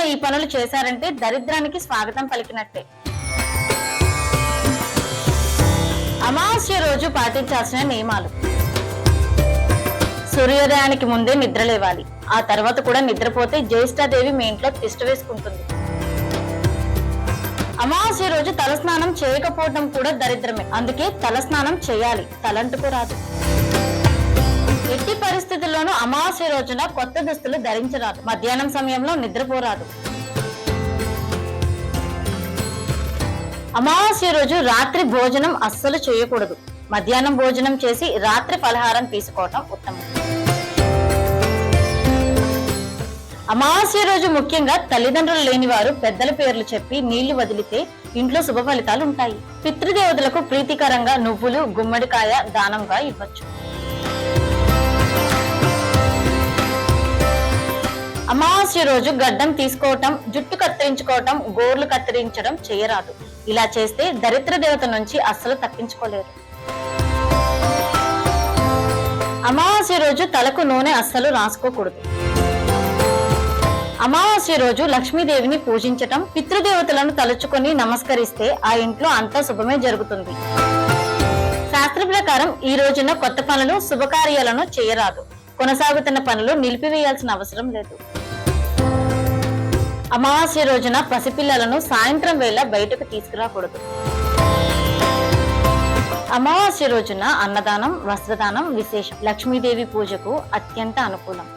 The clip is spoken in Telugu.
ఈ పనులు చేశారంటే దరిద్రానికి స్వాగతం పలికినట్టే. అమావాస్య రోజు పాటించాల్సిన నియమాలు. సూర్యోదయానికి ముందే నిద్ర లేవాలి. ఆ తర్వాత కూడా నిద్రపోతే జ్యేష్ఠాదేవి మీ ఇంట్లో తిష్ట వేసుకుంటుంది. అమావాస్య రోజు తలస్నానం చేయకపోవడం కూడా దరిద్రమే. అందుకే తలస్నానం చేయాలి. తలంటుకు రాదు. ఎట్టి పరిస్థితుల్లోనూ అమావాస్య రోజున కొత్త దుస్తులు ధరించరాదు. మధ్యాహ్నం సమయంలో నిద్రపోరాదు. అమావాస్య రోజు రాత్రి భోజనం అస్సలు చేయకూడదు. మధ్యాహ్నం భోజనం చేసి రాత్రి పలహారం తీసుకోవటం ఉత్తమం. అమావాస్య రోజు ముఖ్యంగా తల్లిదండ్రులు లేని వారు పెద్దల పేర్లు చెప్పి నీళ్ళు వదిలితే ఇంట్లో శుభ ఫలితాలు ఉంటాయి. పితృదేవతలకు ప్రీతికరంగా నువ్వులు గుమ్మడికాయ దానంగా ఇవ్వచ్చు. అమావాస్య రోజు గడ్డం తీసుకోవటం జుట్టు కత్తిరించుకోవటం గోర్లు కత్తిరించడం చేయరాదు. ఇలా చేస్తే దరిద్ర దేవత నుంచి అస్సలు తప్పించుకోలేరు. అమావాస్య రోజు తలకు నూనె అస్సలు రాసుకోకూడదు. అమావాస్య రోజు లక్ష్మీదేవిని పూజించటం పితృదేవతలను తలుచుకొని నమస్కరిస్తే ఆ ఇంట్లో అంతా శుభమే జరుగుతుంది. శాస్త్ర ప్రకారం ఈ రోజున కొత్త పనులు శుభకార్యాలను చేయరాదు. కొనసాగుతున్న పనులు నిలిపివేయాల్సిన అవసరం లేదు. అమావాస్య రోజున పసిపిల్లలను సాయంత్రం వేళ బయటకు తీసుకురాకూడదు. అమావాస్య రోజున అన్నదానం వస్త్రదానం విశేషం. లక్ష్మీదేవి పూజకు అత్యంత అనుకూలం.